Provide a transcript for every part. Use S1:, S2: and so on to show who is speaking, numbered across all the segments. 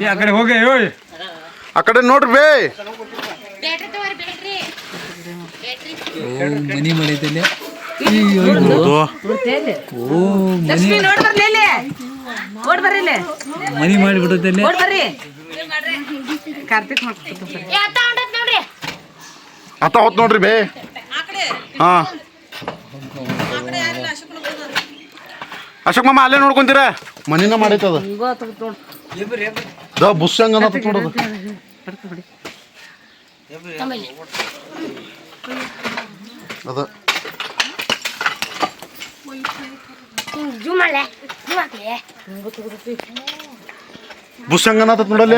S1: ಏ ಆ ಕಡೆ ಹೋಗಿ ಓಯ್
S2: ಆ ಕಡೆ ನೋಡ್ರಿ ಬೇ.
S1: ಮನಿ
S2: ಮನೆ.
S1: ಓ ಮನಿ
S3: ನೋಡ್ ಬರ್ಲಿ ಇಲ್ಲಿ ಓಡ್ ಬರ್ರಿ ಇಲ್ಲಿ.
S1: ಮನಿ
S3: ಕಾರ್ತಿಕ್
S4: ಅತ್ತ
S2: ಹೊತ್ ನೋಡ್ರಿ ಬೇ. ಹಾ. ಅಶೋಕ್ ಮಾಮ ಅಲ್ಲೇ ನೋಡ್ಕೊಂತೀರ? ಮನಿನ ಮಾಡೈತದ ದ ಬುಸ್ ಹಂಗ ಅನ್ನತ್ತ ನೋಡೋದು? ಅದ.
S4: ಜೂಮ್ ಮಾಡ್ಲೆ. ಜೂಮ್ ಹಾಕ್ಲಿ.
S2: ಬುಸ್ ಹಂಗ ಅನ್ನತ್ತ ನೋಡಲ್ಲ?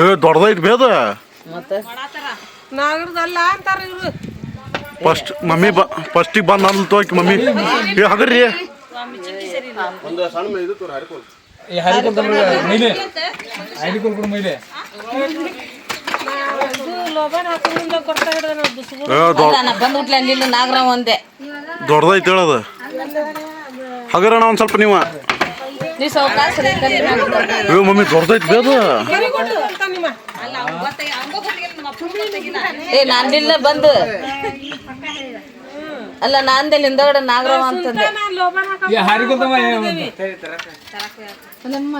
S2: ಏ ದೊಡ್ಡದೈತಿ ಬೇದ
S3: ನಾಗರದಲ್ಲ ಅಂತಾರ ಇವ್ರು.
S2: ಫಸ್ಟ್ ಮಮ್ಮಿ ಬ ಫಸ್ಟಿಗೆ ಬಂದು ಅಂದ್ಲು ತೋಕಿ ಮಮ್ಮಿ. ಏ ಹಗರ್ರಿ. ದೊಡ್ಡದೈತಿ ಹೇಳದ. ಹಗರಣ ಒಂದು ಸ್ವಲ್ಪ ನೀವು. ಏ ಮಮ್ಮಿ ದೊಡ್ಡದೈತಿ ಬೇದ.
S3: ಏ ನಾನಿಲ್ಲ ಬಂದು ಅಲ್ಲ ನಾಂದೆ ಹಿಂದಗಡೆ ನಾಗರಾವ್ ಅಂತಂದೆ.
S1: ಏ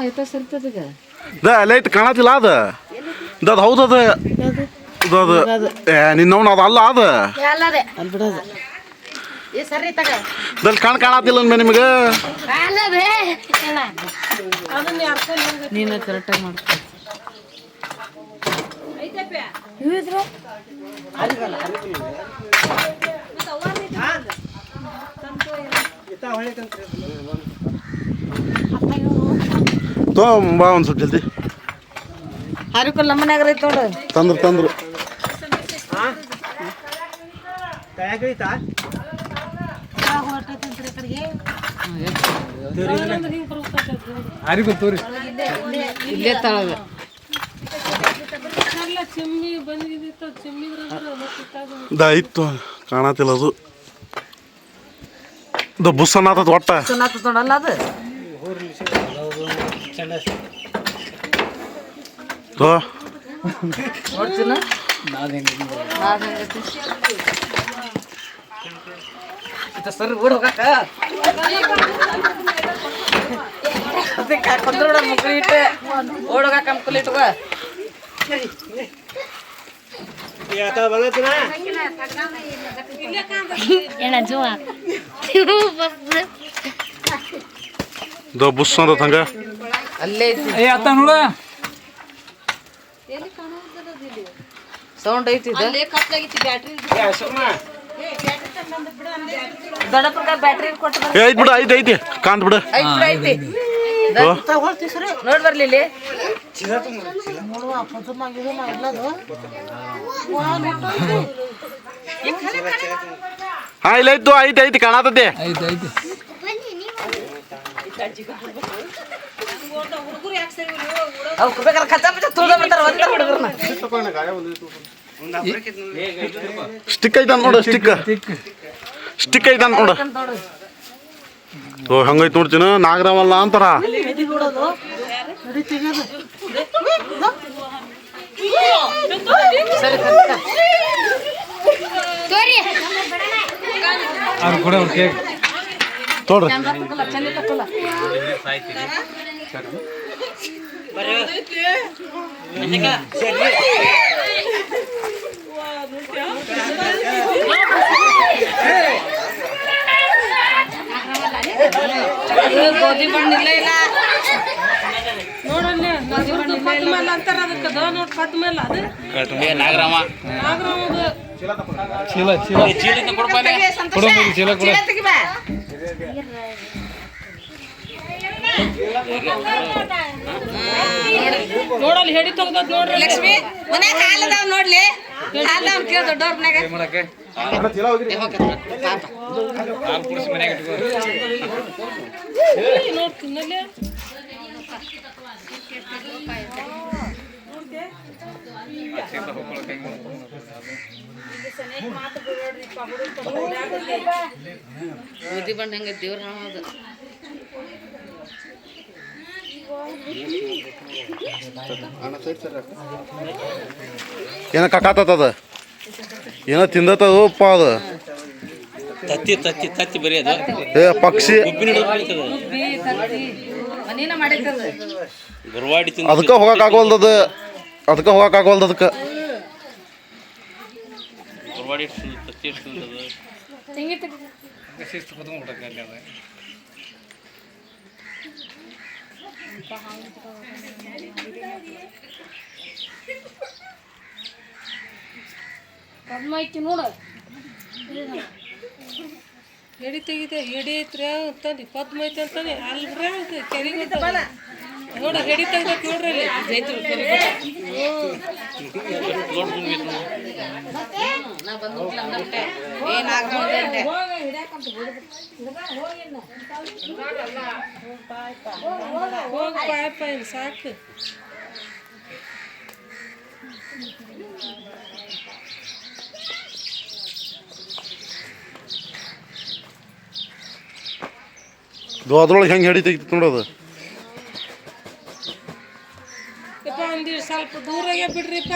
S1: ಎತ್ತ ಸರ್ತದಗ
S2: ದ ಲೈಟ್ ಕಾಣತಿಲ್ಲ ಅದ? ದದ್ ಹೌದದ ಅದ? ಏ ನಿನ್ನವನ ಅದ ಅಲ್ಲ ಅದ?
S4: ಎಲ್ಲದೆ
S3: ಅಲ್ಲಿ ಬಿಡೋದು
S4: ಏ ಸರಿ ತಗ.
S2: ದಲ್ಲಿ ಕಾಣ ಕಾಣತಿಲ್ಲ ಅನ್ಬೇ ನಿಮಗೆ?
S4: ಅಲ್ಲ ಬೇ ಏನ
S3: ನೀನು ಕರೆಕ್ಟಾಗಿ ಮಾಡ್ಕೊ.
S4: ಇವಿದ್ರು
S2: ತೋ ಬಾ ಒಂದ್ ಸ್ವಲ್ಪ ಜಲ್ದಿ.
S3: ಹಾರಿಕೊಲ್ ನಮ್ಮ ಮನ್ಯಾಗ ಐತೆ ನೋಡು.
S2: ತಂದ್ರು ತಂದ್ರು.
S1: ಹರಿಕೊಲ್ ತೋರಿ.
S3: ಇಲ್ಲೇ ತಳಗ.
S2: ಇತ್ತು ಕಾಣತಿಲ್ಲ ಅದು. ದ ಬುಸ್ ಅನ್ನತದ ಒಟ್ಟ.
S3: ಚೆನ್ನಾಗ್ತದ ನೋಡಲ್ಲ ಅದು.
S2: ತೋ
S3: ನೋಡ್ತೀನ? ಸರಿ ಓಡ್ ಹೋಗಕ್ಕ ಅದಕ್ಕೆ ಕುಂದ್ರೋಡ ಮುಗ್ಳಿ ಇಟ್ಟು. ಓಡ್ ಹೋಗಕ್ಕ ಅಂಕಲ್ ಇಟ್ಕೋ.
S4: ಏನ ಜೂಮ್ ಬಸ್
S2: ದ ಬುಸ್ ಅನ್ನತ ಹಂಗ
S3: ಅಲ್ಲೇ ಐತಿ
S1: ಏ ಅತ್ತ ನೋಡ
S3: ಸೌಂಡ್ ಐತಿ ಇದು ದೊಡ್ಡಪ್ಪಗ ಬ್ಯಾಟ್ರಿ ಕೊಟ್ಟು ಬರ್ರಿ.
S2: ಏ ಐತ್ ಬಿಡು ಐತಿ ಐತಿ ಕಾಂತ್ ಬಿಡು
S3: ಐತ್ ಬಿಡು, ಐತಿ
S2: ತೋ
S3: ನೋಡ್ ಬರ್ಲಿ ಇಲ್ಲಿ.
S2: ಹಾ ಇಲ್ಲ ಐತು ಐತಿ ಐತಿ ಕಾಣತದೆ
S1: ಐತಿ ಐತಿ
S3: ಅವ್ಕ್ ಬೇಕಾದ್ರೆ ಕಚ್ಚಾ ಬಿಚ್ಚ ತುಳ್ದ ಬಿಡ್ತಾರ ಒಂದೇ ಹುಡುಗರ್ನ
S2: ಸ್ಟಿಕ್ ಐತ ನೋಡು ಸ್ಟಿಕ್ ಸ್ಟಿಕ್ ಐತ ನೋಡು.
S3: ನೋಡು.
S2: ಓ ಹಂಗೈತ್ ನೋಡ್ತೀನ ನಾಗರವಲ್ಲ ಅಂತಾರ.
S3: ಸರಿ ಕರ್ಕ.
S4: ತೋರಿ
S1: ಅವ್ರು ಕೊಡ ಅವ್ರು ಕೇಕ್
S2: ನೋಡ್ರಿ
S3: ಕ್ಯಾಮ್ರಾ ತಗೊಲ್ಲ, ಚಂದ ತಗೊಲ್ಲ. ಇದು ಗೋಧಿ ಬಣ್ಣ ಇಲ್ಲ ಇಲ್ಲ
S1: ಚೀಲ ಚೀಲ. ಕೊಡು ಮೈಲಿ ಚೀಲ ಕೊಡು.
S3: ಚೀಲ ತೆಗಿ ಬಾ. ಲಕ್ಷ್ಮಿ ಮನೆ ಅದಾವ ನೋಡ್ಲಿ. ಅದಾವ ಕೇಳ ದೊಡ್ಡವ್ರ ಮನ್ಯಾಗ.
S1: ಮಾಡಕ್ಕೆ?
S3: ಏ,
S1: ಆಚೆಯಿಂದ ಹೋಗ್ಕೊಳಕ್ಕೆ ಹೆಂಗ್
S3: ಬೂದಿ ಬಣ್ಣ ಹಂಗೆ ದೇವ್ರ ಹಾಳದ
S2: ಏನೋ ಏನೋ ತಿಂದತ್ತದಪ್ಪ ಅದು
S5: ತತ್ತಿ ತತ್ತಿ ತತ್ತಿ ಬರೀ ಅದು.
S2: ಏ ಪಕ್ಷಿ. ಅದಕ್ಕೆ ಹೋಗಕ್ ಆಗವಲ್ದದ ಅದಕ್ಕೆ ಹೋಗಕ್ ಆಗವಲ್ದ ಅದಕ್ಕೆ.
S4: ಪದ್ಮ ಐತಿ ನೋಡು
S6: ಎಡಿ ತೆಗಿದೆ ಎಡಿ ಐತ್ರಿ ಅಂತಾನೆ ಪದ್ಮ ಐತೆ ಅಂತಾನೆ. ಅಲ್ಲಿ ಕೆರೆಗೆ ನೋಡ ರೆಡಿ ತೆಗ್ದೈತಿ ನೋಡ್ರಿ ಅಲ್ಲಿ
S3: ಜೈತ್ರು
S6: ಸಾಕು.
S2: ಅದ್ರೊಳಗೆ ಹೆಂಗೆ ಹಿಡಿತೈತಿ ನೋಡೋದು
S6: ಯಪ್ಪ ಒಂದಿವ್ಸ ಸ್ವಲ್ಪ ದೂರಾಗೆ ಬಿಡ್ರಿಪ್ಪ